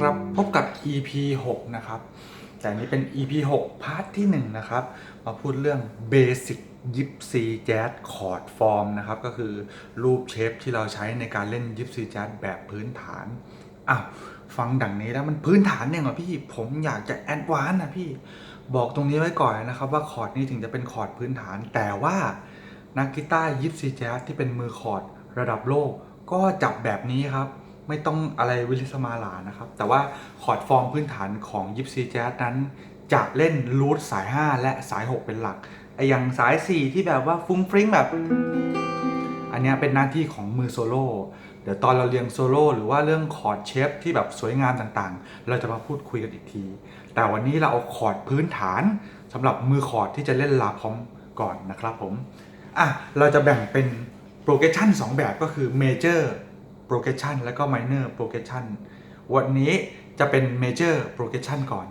ครับ พบกับ EP 6 นะครับ แต่นี้เป็น EP 6 พาร์ทที่ 1 นะครับ มาพูดเรื่อง Basic ยิปซีแจ๊สคอร์ดฟอร์มนะครับ ก็คือรูปเชฟที่เราใช้ในการเล่นยิปซีแจ๊สแบบพื้นฐาน อ้าว ฟังดังนี้แล้วมันพื้นฐานเนี่ยเหรอพี่ ผมอยากจะแอดวานซ์นะพี่ บอกตรงนี้ไว้ก่อนนะครับว่าคอร์ดนี้ถึงจะเป็นคอร์ดพื้นฐาน แต่ว่านักกีตาร์ยิปซีแจ๊สที่เป็นมือคอร์ดระดับโลกก็จับแบบนี้ครับ ไม่ต้องอะไรวิลิสมาลานะครับ แต่ว่าคอร์ดฟอร์มพื้นฐานของยิปซีแจ๊สนั้นจะเล่นรูทสาย 5 และสาย 6 เป็นหลักไออย่างสาย 4 ที่แบบว่าฟุ้งฟริ้งแบบ อันนี้เป็นหน้าที่ของมือโซโล่เดี๋ยวตอนเราเรียนโซโล่หรือว่าเรื่องคอร์ดเชฟที่แบบสวยงามต่างๆ เราจะมาพูดคุยกันอีกที แต่วันนี้เราเอาคอร์ดพื้นฐานสำหรับมือคอร์ดที่จะเล่นลาพร้อมก่อนนะครับผมอะเราจะแบ่งเป็นโปรเกชัน2แบบก็คือ Major Progression แล้วก็ Minor Progression วันนี้จะเป็น Major Progression ก่อน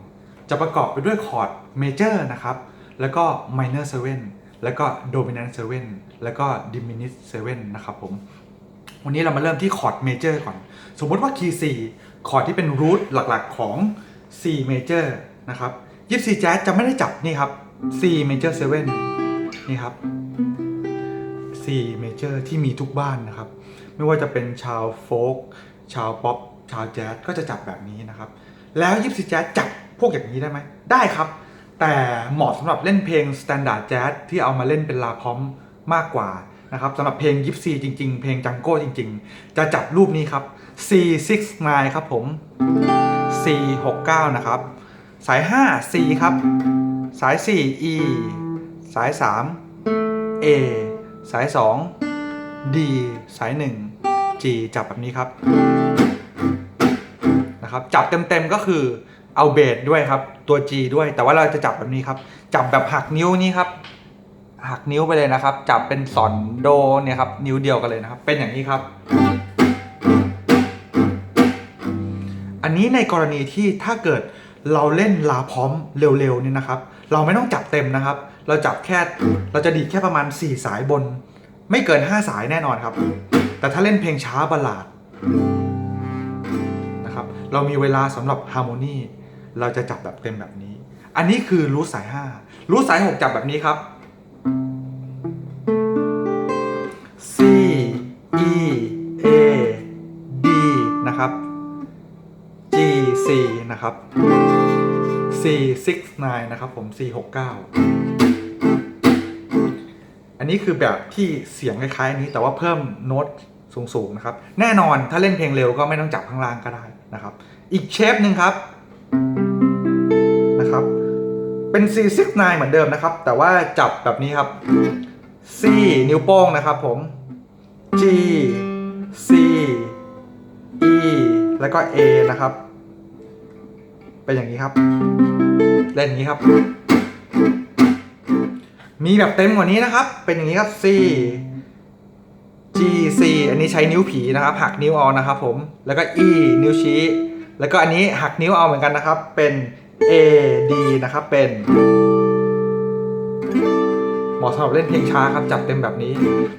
จะประกอบไปด้วยคอร์ด Major นะครับ แล้วก็ Minor 7 แล้วก็ Dominant 7 แล้วก็ Diminished 7 นะครับผม วันนี้เรามาเริ่มที่คอร์ดเมเจอร์ก่อน สมมติว่าคีย์4คอร์ดที่เป็นรูทหลักๆของ C major นะครับยิปซีแจ๊สจะไม่ได้จับนี่ครับ C major 7 นี่ครับ C major ที่มีทุกบ้านนะครับ ไม่ว่าจะเป็นชาวโฟล์กชาวป๊อปชาวแจ๊สก็จะจับแบบนี้นะครับ แล้วยิปซีแจ๊สจับพวกอย่างนี้ได้ไหมได้ครับ แต่เหมาะสำหรับเล่นเพลงสแตนดาร์ดแจ๊สที่เอามาเล่นเป็นลาพร้อมมากกว่านะครับสำหรับเพลงยิปซีจริง ๆ เพลงจังโก้จริง ๆ จะจับรูปนี้ครับ C69 ครับผม C69 นะครับ สาย 5 C ครับ สาย 4 E สาย 3 A สาย 2 D สาย 1 G จับแบบนี้ครับนะครับ จับเต็มๆก็คือเอาเบสด้วยครับ ตัว G ด้วยแต่ว่าเราจะจับแบบนี้ครับ จับแบบหักนิ้วนี้ครับ หักนิ้วไปเลยนะครับ จับเป็นสอนโดเนี่ยครับนิ้วเดียวกันเลยนะครับ เป็นอย่างนี้ครับ อันนี้ในกรณีที่ถ้าเกิดเราเล่นลาพร้อมเร็วๆเนี่ยนะครับ เราไม่ต้องจับเต็มนะครับ เราจับแค่เราจะดีดแค่ประมาณ 4 สายบน ไม่เกิน 5 สายแน่นอนครับ แต่ถ้าเล่นเพลงช้าบัลลาดนะครับ เรามีเวลาสำหรับฮาร์โมนีเราจะจับแบบเต็มแบบนี้ อันนี้คือรูทสาย5รูทสาย6จับแบบนี้ครับ C E A D นะครับ G C นะครับ C 6 9นะครับผม C 6 9 นนี้คือแบบที่เสียงคล้ายๆนี้แต่ว่าเพิ่มโน้ตสูงๆนะครับ แน่นอนถ้าเล่นเพลงเร็วก็ไม่ต้องจับข้างล่างก็ได้นะครับ อีกเชฟหนึ่งครับนะครับ เป็น C 6 9 เหมือนเดิมนะครับ แต่ว่าจับแบบนี้ครับ C นิ้วโป้งนะครับผม G C E แล้วก็ A นะครับ เป็นอย่างนี้ครับ เล่นอย่างนี้ครับ มีแบบเต็มกว่านี้นะครับ เป็นอย่างนี้ครับ C G C อันนี้ใช้นิ้วผีนะครับ หักนิ้วเอานะครับผม แล้วก็ E นิ้วชี้ แล้วก็อันนี้หักนิ้วเอาเหมือนกันนะครับ เป็น A D นะครับ เป็นเหมาะสำหรับเล่นเพลงช้าครับจับเต็มแบบนี้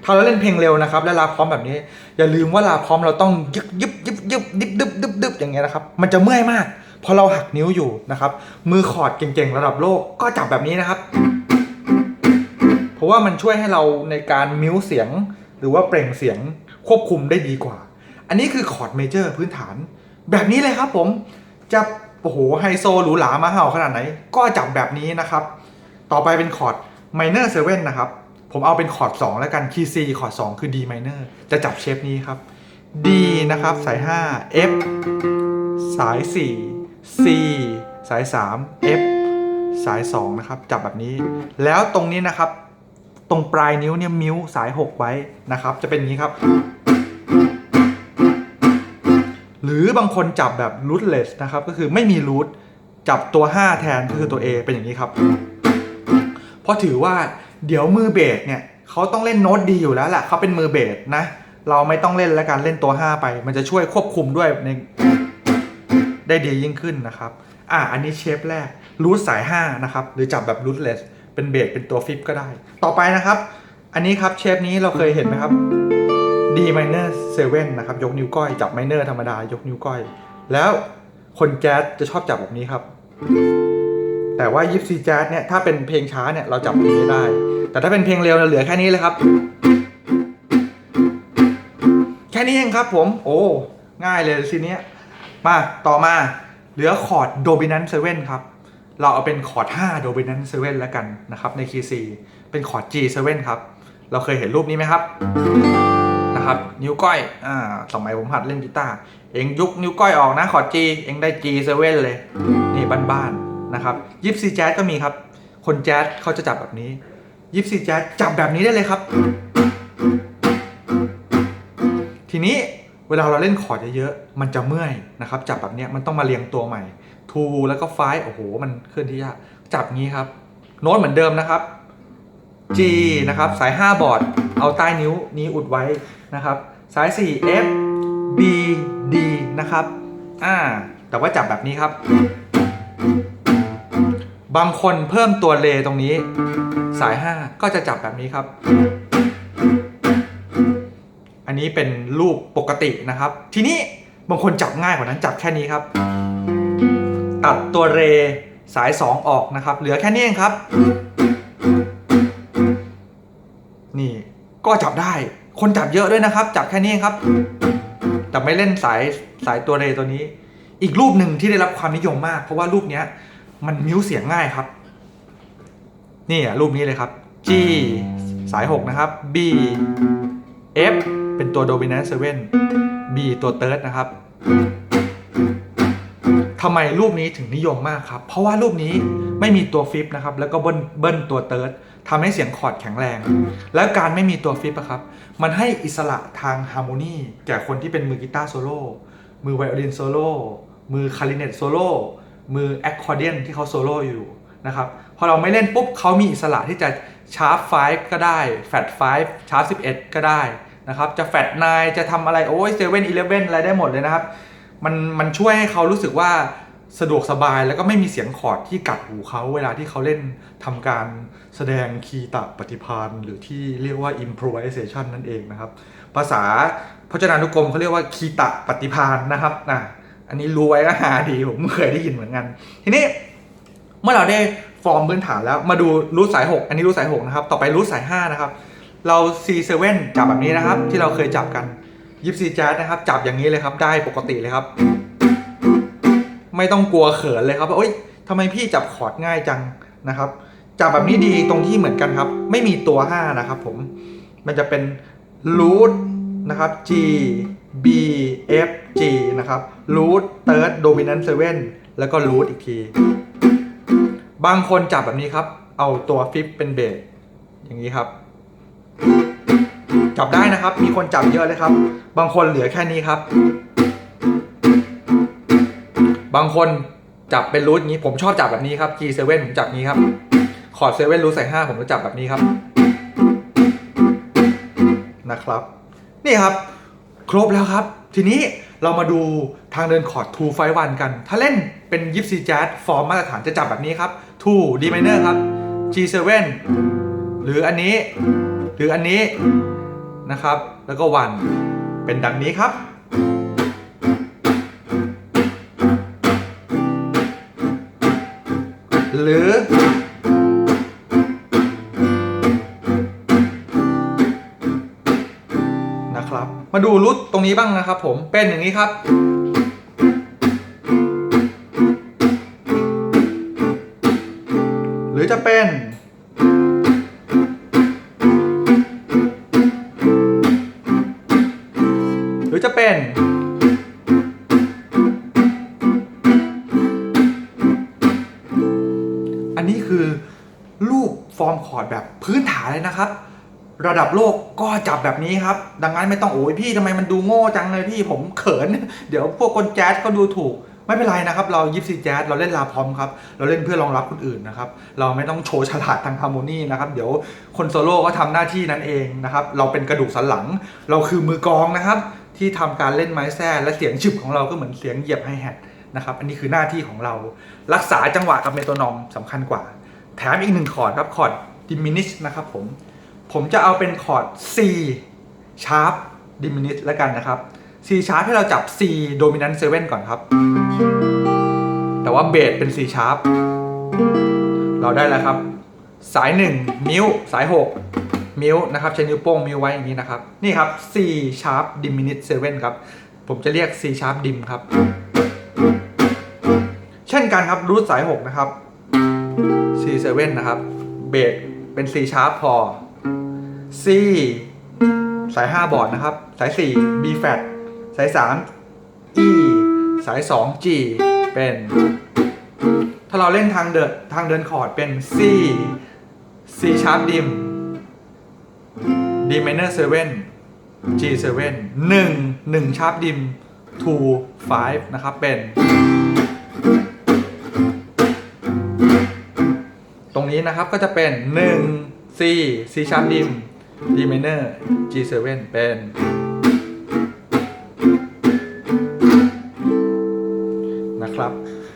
ถ้าเราเล่นเพลงเร็วนะครับ และลาพร้อมแบบนี้ อย่าลืมว่าลาพร้อมเราต้องยึบยึบยึบยึบดิบดึบดึบดึบอย่างเงี้ยนะครับ มันจะเมื่อยมากพราะเราหักนิ้วอยู่นะครับ มือคอร์ดเก่งๆ ระดับโลกก็จับแบบนี้นะครับ เพราะว่ามันช่วยให้เราในการมิวเสียง หรือว่าเปล่งเสียงควบคุมได้ดีกว่า อันนี้คือคอร์ดเมเจอร์พื้นฐาน แบบนี้เลยครับผมจะโอ้โหไฮโซหรูหรามาเห่าขนาดไหน ก็จับแบบนี้นะครับ ต่อไปเป็นคอร์ด minor 7นนะครับ ผมเอาเป็นคอร์ด2แล้วกันคีย์ C คอร์ด2คือ D minor จะจับเชฟนี้ครับ D นะครับสาย 5 F สาย 4 C สาย 3 F สาย 2 นะครับ จับแบบนี้ แล้วตรงนี้นะครับ ตรงปลายนิ้วเนี่ยมิ้วสาย 6 ไว้นะครับ จะเป็นอย่างนี้ครับ หรือบางคนจับแบบ rootless นะครับ ก็คือไม่มี root จับตัว 5 แทนก็คือตัว A เป็นอย่างนี้ครับ เพราะถือว่าเดี๋ยวมือเบสเนี่ยเขาต้องเล่นโน้ตดีอยู่แล้วแหละเขาเป็นมือเบสนะ เราไม่ต้องเล่นแล้วการเล่นตัว 5 ไป มันจะช่วยควบคุมด้วยในได้ดียิ่งขึ้นนะครับ อะอันนี้เชฟแรกรูทสาย 5 นะครับ หรือจับแบบรูทเลส เป็นเบสเป็นตัวฟิปก็ได้ ต่อไปนะครับ อันนี้ครับเชฟนี้เราเคยเห็นไหมครับ D minor 7นะครับ ยกนิ้วก้อยจับ minor ธรรมดายกนิ้วก้อย แล้วคนแจ๊สจะชอบจับแบบนี้ครับ แต่ว่ายิปซีแจ๊สเนี่ยถ้าเป็นเพลงช้าเนี่ยเราจับแบบนี้ได้ แต่ถ้าเป็นเพลงเร็วเนี่ยเหลือแค่นี้เลยครับ แค่นี้เองครับผมโอ้ง่ายเลยทีเนี้ยมาต่อมาเหลือคอร์ดโด m ิน n ์เซเว่นครับ เราเอาเป็นคอร์ด5โด m ิ n น n ์เซเว่นแล้วกันนะครับในคีย์ C เป็นคอร์ด G7 ครับ เราเคยเห็นรูปนี้ไหมครับนะครับนิ้วก้อยอ่าสมัยผมหัดเล่นกีตาร์เองยุกนิ้วก้อยออกนะคอร์ด G เองได้ G7 เลย นี่บ้านๆนะครับยิปซีแจ๊สก็มีครับ คนแจ๊สเขาจะจับแบบนี้ยิปซีแจ๊สจับแบบนี้ได้เลยครับ ทีนี้เวลาเราเล่นคอร์ดเยอะๆมันจะเมื่อยนะครับจับแบบนี้มันต้องมาเรียงตัวใหม่ ทูแล้วก็ไฟโอ้โห มันเคลื่อนที่ยาก จับงี้ครับ โน้ตเหมือนเดิมนะครับ G นะครับ สาย 5 บอร์ด เอาใต้นิ้วนี้อุดไว้นะครับ สาย 4 F B D นะครับ อ่า แต่ว่าจับแบบนี้ครับ บางคนเพิ่มตัวเลตรงนี้ สาย 5 ก็จะจับแบบนี้ครับ อันนี้เป็นรูปปกตินะครับ ทีนี้บางคนจับง่ายกว่านั้นจับแค่นี้ครับ ตัดตัวเรสาย 2 ออกนะครับ เหลือแค่นี้เองครับ นี่ก็จับได้คนจับเยอะด้วยนะครับ จับแค่นี้เองครับ แต่ไม่เล่นสายสายตัวเรตัวนี้ อีกรูปหนึ่งที่ได้รับความนิยมมาก เพราะว่ารูปนี้มันมิวเสียงง่ายครับ นี่อะรูปนี้เลยครับ G สาย 6 นะครับ B F เป็นตัว dominant 7 B ตัว third นะครับ ทำไมรูปนี้ถึงนิยมมากครับ เพราะว่ารูปนี้ไม่มีตัวฟิปนะครับ แล้วก็เบิ้ลเบิ้ลตัวเติร์ดทำให้เสียงคอร์ดแข็งแรง แล้วการไม่มีตัวฟิปอะครับ มันให้อิสระทางฮาร์โมนีแก่คนที่เป็นมือกีตาร์โซโล่ มือไวโอลินโซโล่ มือคลาริเนตโซโล่ มือแอคคอร์เดียนที่เขาโซโล่อยู่นะครับ พอเราไม่เล่นปุ๊บเขามีอิสระที่จะชาร์ป5ก็ได้แฟต5ชาร์ป11ก็ได้นะครับ จะแฟต9จะทำอะไรโอ้ยเซเว่นอีเลฟเว่นอะไรได้หมดเลยนะครับ มันมันช่วยให้เขารู้สึกว่าสะดวกสบายแล้วก็ไม่มีเสียงคอร์ดที่กัดหูเขาเวลาที่เขาเล่นทำการแสดงคีตะปฏิพานหรือที่เรียกว่า improvisation นั่นเองนะครับ ภาษาพจนานุกรมเขาเรียกว่าคีตะปฏิพานนะครับนะอันนี้รู้ไว้ก็หาดีผมเคยได้ยินเหมือนกัน ทีนี้เมื่อเราได้ฟอร์มพื้นฐานแล้วมาดูรูทสาย 6 อันนี้รูทสาย 6 นะครับ ต่อไปรูทสาย 5 นะครับ เรา C7 จับแบบนี้นะครับ ที่เราเคยจับกัน ยิปซีแจ๊สนะครับจับอย่างนี้เลยครับได้ปกติเลยครับ ไม่ต้องกลัวเขินเลยครับว่าเอ้ยทำไมพี่จับคอร์ดง่ายจังนะครับจับแบบนี้ดีตรงที่เหมือนกันครับ ไม่มีตัว 5 นะครับผม มันจะเป็นรูทนะครับ G B F G นะครับรูท third dominant 7แล้วก็รูทอีกที บางคนจับแบบนี้ครับ เอาตัวฟิปเป็นเบสอย่างนี้ครับ จับได้นะครับ มีคนจับเยอะเลยครับ บางคนเหลือแค่นี้ครับ บางคนจับเป็นรูทนี้ ผมชอบจับแบบนี้ครับ G7 ผมจับนี้ครับคอร์ด7รูทใส่5ผมจะจับแบบนี้ครับ นะครับ นี่ครับ ครบแล้วครับ ทีนี้เรามาดูทางเดินคอร์ด2 5 1กัน ถ้าเล่นเป็นยิปซีแจ๊สฟอร์มมาตรฐานจะจับแบบนี้ครับ2 D minor ครับ G7 หรืออันนี้ หรืออันนี้ นะครับ แล้วก็วันเป็นดังนี้ครับ หรือ นะครับ มาดูรุดตรงนี้บ้างนะครับผมเป็นอย่างนี้ครับ รือจะเป็น อันนี้คือรูปฟอร์มคอร์ดแบบพื้นฐานเลยนะครับ ระดับโลกก็จับแบบนี้ครับ ดังนั้นไม่ต้องโอ้ยพี่ทำไมมันดูโง่จังเลยพี่ผมเขิน เดี๋ยวพวกคนแจ๊สเขาดูถูกไม่เป็นไรนะครับ เรายิปซีแจ๊สเราเล่นลาพร้อมครับ เราเล่นเพื่อรองรับคนอื่นนะครับ เราไม่ต้องโชว์ฉลาดทางฮาร์โมนีนะครับ เดี๋ยวคนโซโล่ก็ทำหน้าที่นั้นเองนะครับ เราเป็นกระดูกสันหลัง เราคือมือกองนะครับ ที่ทำการเล่นไม้แส้และเสียงฉึบของเราก็เหมือนเสียงเหยียบไฮแฮทนะครับอันนี้คือหน้าที่ของเรารักษาจังหวะกับเมโทนอมสำคัญกว่า แถมอีกหนึ่งคอร์ดครับคอร์ด diminish นะครับผมผมจะเอาเป็นคอร์ด C sharp diminish แล้วกันนะครับ C sharp ให้เราจับ C dominant 7 ก่อนครับ แต่ว่าเบสเป็น C sharp เราได้แล้วครับ สาย1มิวสาย 6 มิวนะครับใช้นิ้วโป้งมิวไว้อย่างนี้นะครับ นี่ครับ C sharp diminished 7ครับ ผมจะเรียก C sharp dim ครับ เช่นกันครับรูทสาย 6 นะครับ C7 นะครับเบสเป็น C sharp พอ C สาย 5 บอร์ดนะครับ สาย 4 B flat สาย 3 E สาย 2 G เป็น ถ้าเราเล่นทางเดินทางเดินคอร์ดเป็น C C sharp dim D minor 7 G 7 1 1ชาร์ปดิม2 5 นะครับ เป็น ตรงนี้นะครับก็จะเป็น 1 C C ชาร์ปดิม D minor G 7เป็น นะครับ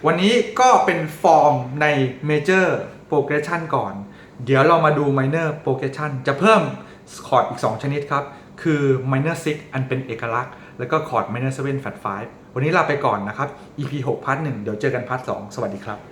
วันนี้ก็เป็นฟอร์มใน Major Progression ก่อน เดี๋ยวเรามาดู Minor Progression จะเพิ่ม คอร์ดอีก 2 ชนิดครับ คือ Minor 6 อันเป็นเอกลักษณ์ แล้วก็คอร์ด Minor 7 Flat 5 วันนี้ลาไปก่อนนะครับ EP 6พาร์ท1เดี๋ยวเจอกันพาร์ท2สวัสดีครับ